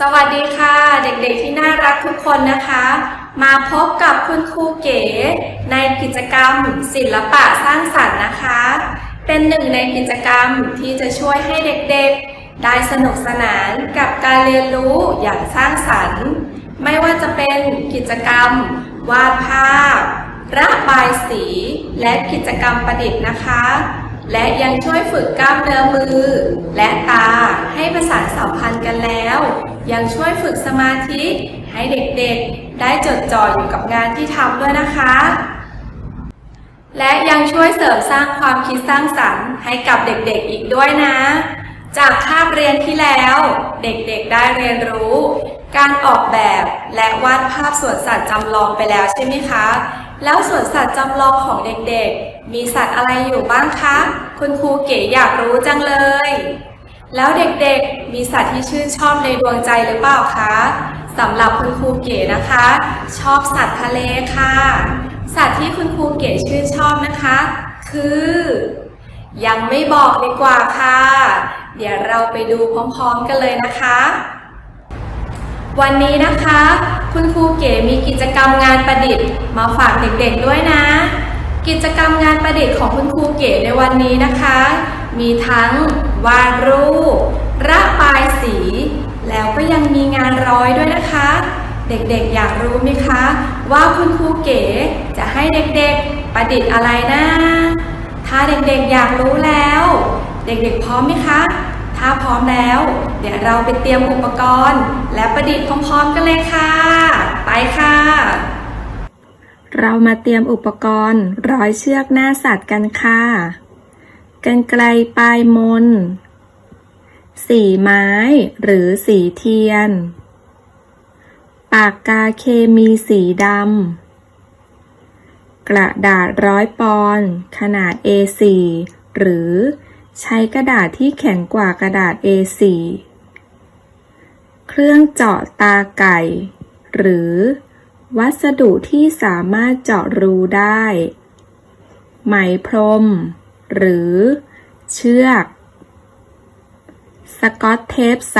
สวัสดีค่ะ เด็กๆที่น่ารักทุกคนนะคะ มาพบกับคุณครูเก๋ในกิจกรรมศิลปะสร้างสรรค์นะคะ เป็นหนึ่งในกิจกรรมที่จะช่วยให้เด็กๆ ได้สนุกสนานกับการเรียนรู้อย่างสร้างสรรค์ ไม่ว่าจะเป็นกิจกรรม วาดภาพ ระบายสี และกิจกรรมประดิษฐ์นะคะ และยังช่วยฝึกกล้ามเนื้อมือ และตาให้ประสานสัมพันธ์กันแล้ว ยังช่วยฝึกสมาธิให้เด็กๆ ได้จดจ่ออยู่กับงานที่ทำด้วยนะคะ และยังช่วยเสริมสร้างความคิดสร้างสรรค์ให้กับเด็กๆอีกด้วยนะ จากคาบเรียนที่แล้ว เด็กๆได้เรียนรู้ การออกแบบและวาดภาพสวนสัตว์จำลองไปแล้วใช่ไหมคะ แล้วสวนสัตว์จำลองของเด็กๆ มีสัตว์อะไรอยู่บ้างคะ คุณครูเก๋อยากรู้จังเลย แล้วเด็กๆ มีสัตว์ที่ชื่นชอบในดวงใจหรือเปล่าคะสำหรับคุณครูเก๋นะคะ ชอบสัตว์ทะเลค่ะ สัตว์ที่คุณครูเก๋ชื่นชอบนะคะ คือ ยังไม่บอกดีกว่าค่ะ เดี๋ยวเราไปดูพร้อมๆกันเลยนะคะ วันนี้นะคะ คุณครูเก๋มีกิจกรรมงานประดิษฐ์มาฝากเด็กๆด้วยนะ กิจกรรมงานประดิษฐ์ของคุณครูเก๋ในวันนี้นะคะ มีทั้งวาดรูประบายสี แล้วก็ยังมีงานร้อยด้วยนะคะ เด็กๆอยากรู้ไหมคะ ว่าคุณครูเก๋จะให้เด็กๆประดิษฐ์อะไรนะ ถ้าเด็กๆอยากรู้แล้ว เด็กๆพร้อมไหมคะ ถ้าพร้อมแล้ว เดี๋ยวเราไปเตรียมอุปกรณ์ และประดิษฐ์พร้อมๆกันเลยค่ะ ไปค่ะ เรามาเตรียมอุปกรณ์ ร้อยเชือกหน้าสัตว์กันค่ะกันไกลปลายมน สีไม้หรือสีเทียน ปากกาเคมีสีดำ กระดาษร้อยปอนขนาด A4 หรือ ใช้กระดาษที่แข็งกว่ากระดาษ A4 เครื่องเจาะตาไก่ หรือ วัสดุที่สามารถเจาะรูได้ ไหมพรม หรือ เชือก สกอตเทปใส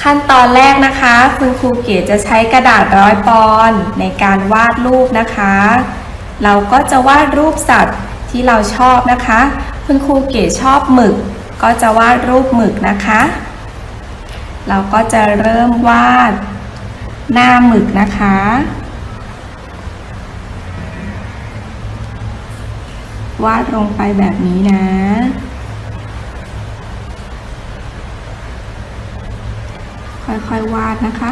ขั้นตอนแรกนะคะ คุณครูเก๋จะใช้กระดาษร้อยปอนในการวาดรูปนะคะ เราก็จะวาดรูปสัตว์ ที่เราชอบนะคะ คุณครูเก๋ชอบหมึก ก็จะวาดรูปหมึกนะคะ เราก็จะเริ่มวาดหน้าหมึกนะคะ วาดลงไปแบบนี้นะ ค่อยๆวาดนะคะ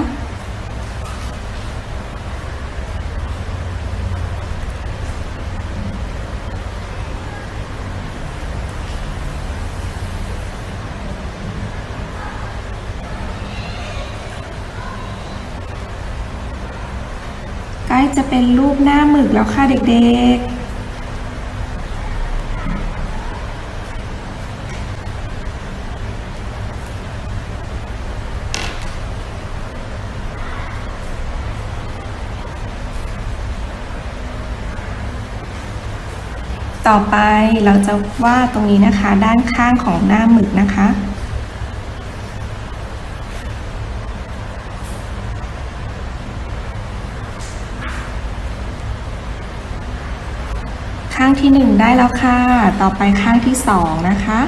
จะเป็นรูปหน้าหมึกแล้วค่ะเด็กๆต่อไปเราจะวาดตรงนี้นะคะ ด้านข้างของหน้าหมึกนะคะ ข้างที่หนึ่งได้แล้วค่ะ ต่อไปข้างที่สองนะคะ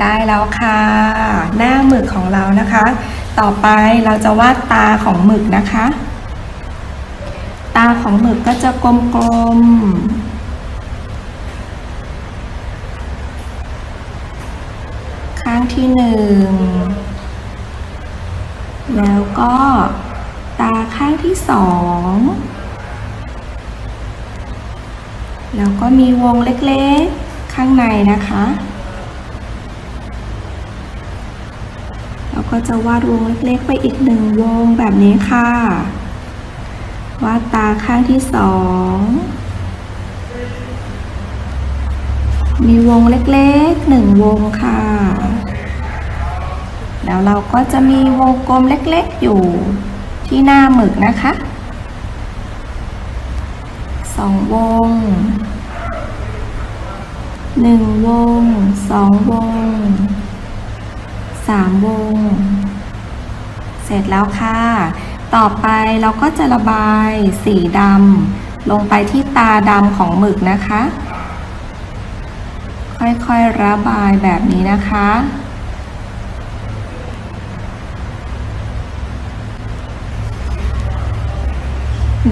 ได้แล้วค่ะ หน้าหมึกของเรานะคะ ต่อไปเราจะวาดตาของหมึกนะคะ ตาของหมึกก็จะกลมๆางที่หนึ่งแล้วก็ตาข้างที่สองแล้วก็มีวงเล็กๆข้างในนะคะ แล้วก็จะวาดวงเล็กๆไปอีกหนึ่งวงแบบนี้ค่ะ วาดตาข้างที่สองมีวงเล็กๆหนึ่งวงค่ะ แล้วเราก็จะมีวงกลมเล็กๆอยู่ที่หน้าหมึกนะคะสองวงหนึ่งวงสองวงสามวง เสร็จแล้วค่ะ ต่อไปเราก็จะระบายสีดำลงไปที่ตาดำของหมึกนะคะ ค่อยๆระบายแบบนี้นะคะ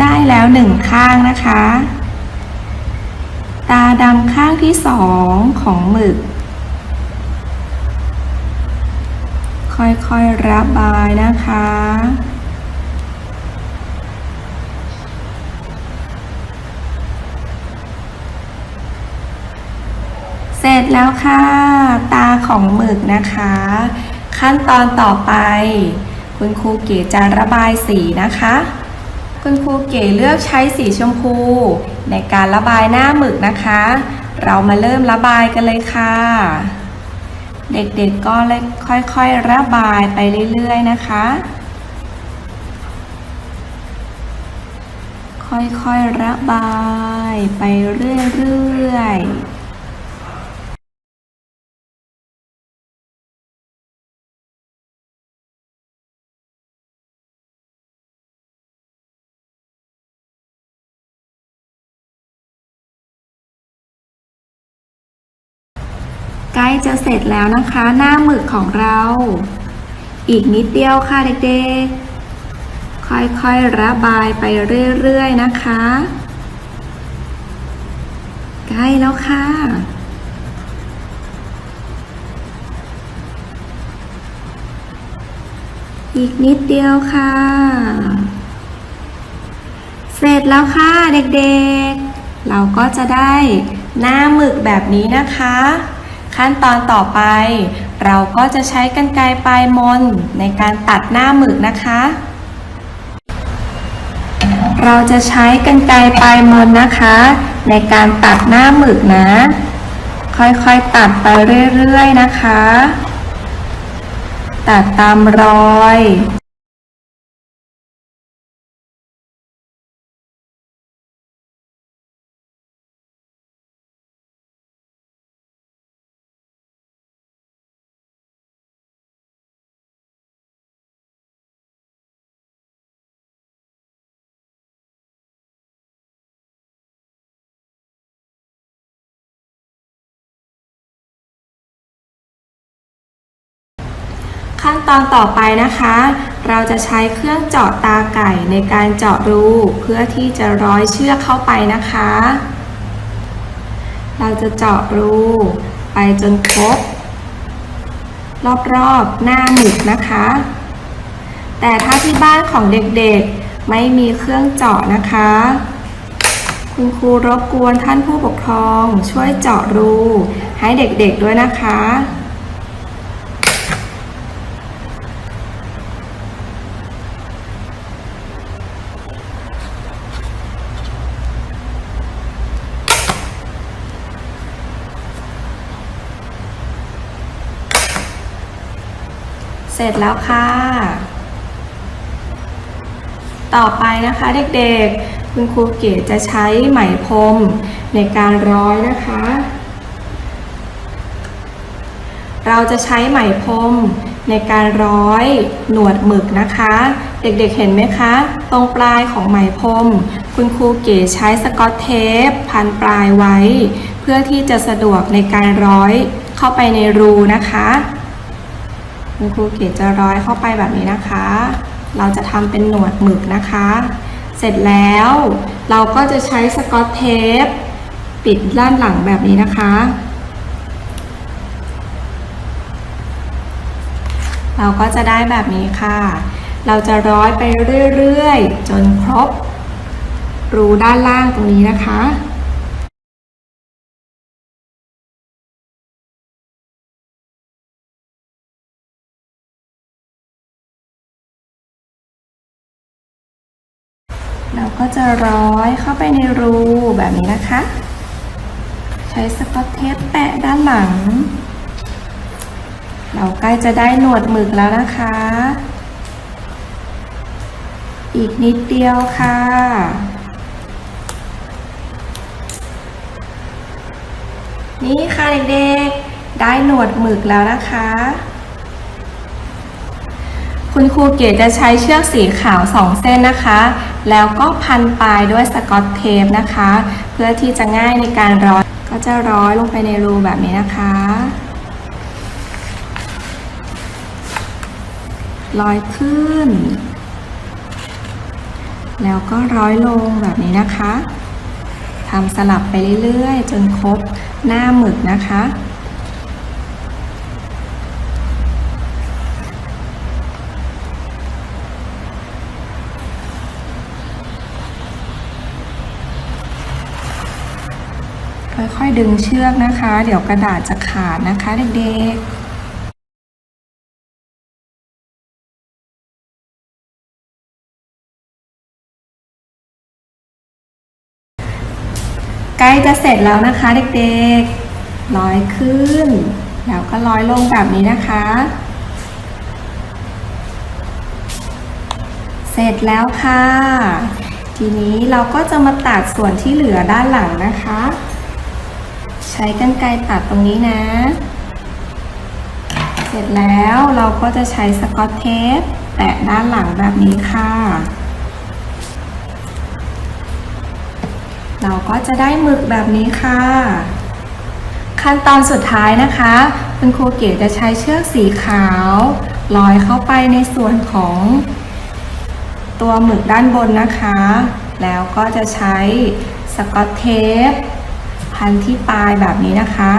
ได้แล้วหนึ่งข้างนะคะ ตาดำข้างที่สองของหมึก ค่อยๆระบายนะคะ เสร็จแล้วค่ะ ตาของหมึกนะคะ ขั้นตอนต่อไป คุณครูเก๋จะระบายสีนะคะ คุณครูเก๋เลือกใช้สีชมพู ในการระบายหน้าหมึกนะคะ เรามาเริ่มระบายกันเลยค่ะ เด็กๆก็เลยค่อยๆระบายไปเรื่อยๆนะคะ ค่อยๆระบายไปเรื่อยๆ จะเสร็จแล้วนะคะ หน้าหมึกของเรา อีกนิดเดียวค่ะเด็กๆ ค่อยๆระบายไปเรื่อยๆนะคะ ใกล้แล้วค่ะอีกนิดเดียวค่ะ เสร็จแล้วค่ะเด็กๆ เราก็จะได้หน้าหมึกแบบนี้นะคะ ขั้นตอนต่อไป เราก็จะใช้กรรไกรปลายมนในการตัดหน้าหมึกนะคะ เราจะใช้กรรไกรปลายมนนะคะ ในการตัดหน้าหมึกนะ ค่อยๆตัดไปเรื่อยๆนะคะ ตัดตามรอย ขั้นตอนต่อไปนะคะ เราจะใช้เครื่องเจาะตาไก่ในการเจาะรูเพื่อที่จะร้อยเชือกเข้าไปนะคะ เราจะเจาะรูไปจนครบรอบๆหน้าหมึกนะคะ แต่ถ้าที่บ้านของเด็กๆไม่มีเครื่องเจาะนะคะ คุณครูรบกวนท่านผู้ปกครองช่วยเจาะรูให้เด็กๆด้วยนะคะ เสร็จแล้วค่ะ ต่อไปนะคะเด็กๆ คุณครูเก๋จะใช้ไหมพรมในการร้อยนะคะ เราจะใช้ไหมพรมในการร้อยหนวดหมึกนะคะ เด็กๆเห็นไหมคะ ตรงปลายของไหมพรมคุณครูเก๋ใช้สกอตเทป พันปลายไว้ เพื่อที่จะสะดวกในการร้อยเข้าไปในรูนะคะ คุณครูเก๋จะร้อยเข้าไปแบบนี้นะคะ เราจะทำเป็นหนวดหมึกนะคะ เสร็จแล้วเราก็จะใช้สกอตเทปปิดด้านหลังแบบนี้นะคะ เราก็จะได้แบบนี้ค่ะ เราจะร้อยไปเรื่อยๆ จนครบรูด้านล่างตรงนี้นะคะ ร้อยเข้าไปในรูแบบนี้นะคะ ใช้สก๊อตเทปแปะด้านหลัง เราใกล้จะได้หนวดหมึกแล้วนะคะ อีกนิดเดียวค่ะนี่ค่ะเด็กๆ ได้หนวดหมึกแล้วนะคะ คุณครูเกดจะใช้เชือกสีขาวสองเส้นนะคะ แล้วก็พันปลายด้วยสกอตเทปนะคะ เพื่อที่จะง่ายในการร้อย ก็จะร้อยลงไปในรูแบบนี้นะคะ ร้อยขึ้น แล้วก็ร้อยลงแบบนี้นะคะทำสลับไปเรื่อยๆ จนครบหน้าหมึกนะคะ ค่อยๆดึงเชือกนะคะ เดี๋ยวกระดาษจะขาดนะคะเด็กๆใกล้จะเสร็จแล้วนะคะเด็กๆร้อยขึ้น แล้วก็ร้อยลงแบบนี้นะคะ เสร็จแล้วค่ะ ทีนี้เราก็จะมาตัดส่วนที่เหลือด้านหลังนะคะ ใช้กรรไกรตัดตรงนี้นะ เสร็จแล้วเราก็จะใช้สกอตเทปแตะด้านหลังแบบนี้ค่ะ เราก็จะได้หมึกแบบนี้ค่ะ ขั้นตอนสุดท้ายนะคะ คุณครูเก๋จะใช้เชือกสีขาวลอยเข้าไปในส่วนของตัวหมึกด้านบนนะคะ แล้วก็จะใช้สกอตเทป พันที่ปลายแบบนี้นะคะ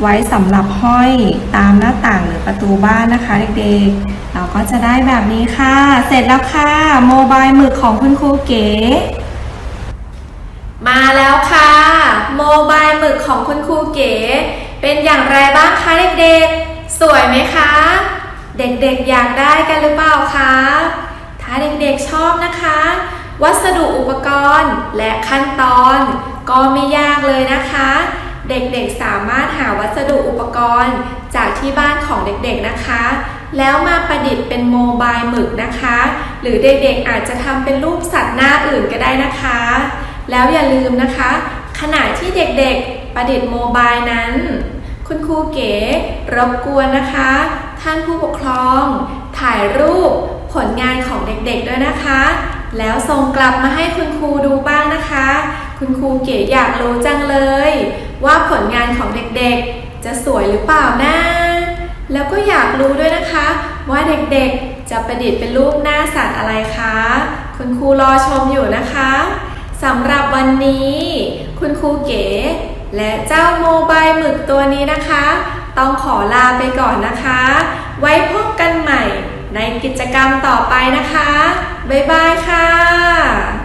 ไว้สำหรับห้อยตามหน้าต่างหรือประตูบ้านนะคะเด็กๆ เราก็จะได้แบบนี้ค่ะ เสร็จแล้วค่ะ โมบายหมึกของคุณครูเก๋ มาแล้วค่ะ โมบายหมึกของคุณครูเก๋ เป็นอย่างไรบ้างคะเด็กๆ สวยไหมคะ เด็กๆอยากได้กันหรือเปล่าคะถ้าเด็กๆชอบนะคะ วัสดุอุปกรณ์และขั้นตอนก็ไม่ยากเลยนะคะ เด็กๆสามารถหาวัสดุอุปกรณ์จากที่บ้านของเด็กๆนะคะ แล้วมาประดิษฐ์เป็นโมบายหมึกนะคะ หรือเด็กๆอาจจะทำเป็นรูปสัตว์หน้าอื่นก็ได้นะคะ แล้วอย่าลืมนะคะ ขณะที่เด็กๆประดิษฐ์โมบายนั้น คุณครูเก๋รบกวนนะคะ ท่านผู้ปกครอง ถ่ายรูปผลงานของเด็กๆด้วยนะคะ แล้วส่งกลับมาให้คุณครูดูบ้างนะคะ คุณครูเก๋อยากรู้จังเลย ว่าผลงานของเด็กๆ จะสวยหรือเปล่านะแล้วก็อยากรู้ด้วยนะคะ ว่าเด็กๆ จะประดิษฐ์เป็นรูปหน้าสัตว์อะไรคะ คุณครูรอชมอยู่นะคะสำหรับวันนี้ คุณครูเก๋ และเจ้าโมบายหมึกตัวนี้นะคะ ต้องขอลาไปก่อนนะคะ ไว้พบกันใหม่ในกิจกรรมต่อไปนะคะ บ๊ายบายค่ะ